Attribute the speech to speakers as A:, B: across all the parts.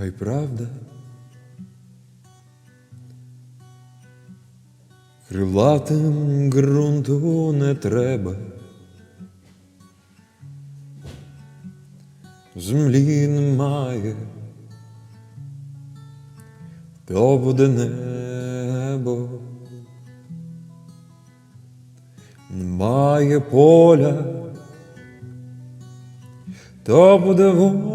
A: А й правда. Крилатим ґрунту не треба. Землі немає, то буде небо. Немає поля, то буде воля.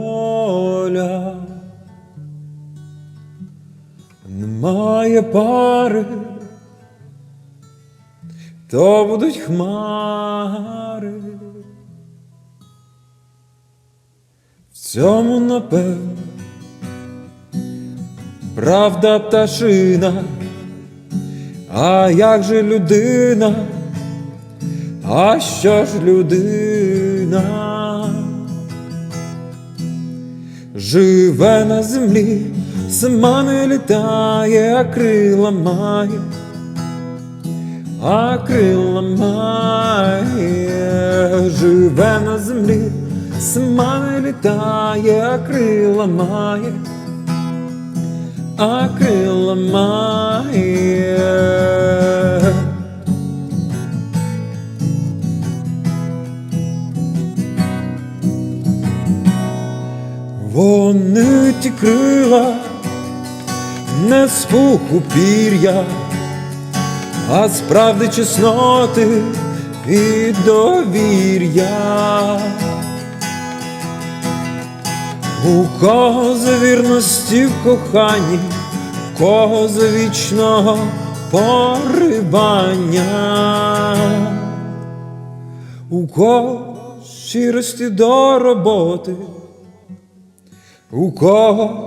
A: Немає пари, то будуть хмари. В цьому напевно правда пташина, а як же людина? А що ж людина? Живе на землі, сама не літає, а крила має, а крила має, живе на землі, сама не літає, а крила має, а крила має. Вони ті крила не з пуху пір'я, а з правди чесноти і довір'я. У кого з вірності в коханні, у кого з вічного поривання, у кого щирості до роботи. У кого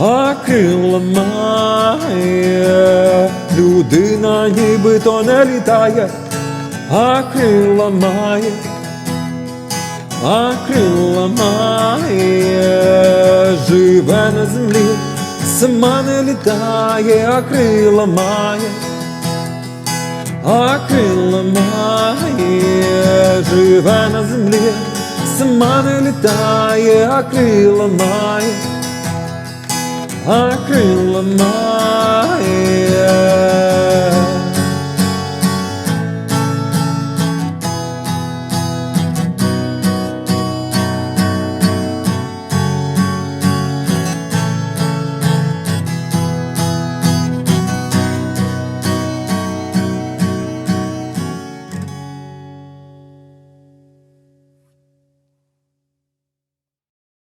A: а крила має, людина нібито не літає, а крила має, а крила має, живе на землі, сама не літає, а крила має, а крила має, живе на землі, сама не літає, а крила має а крила має.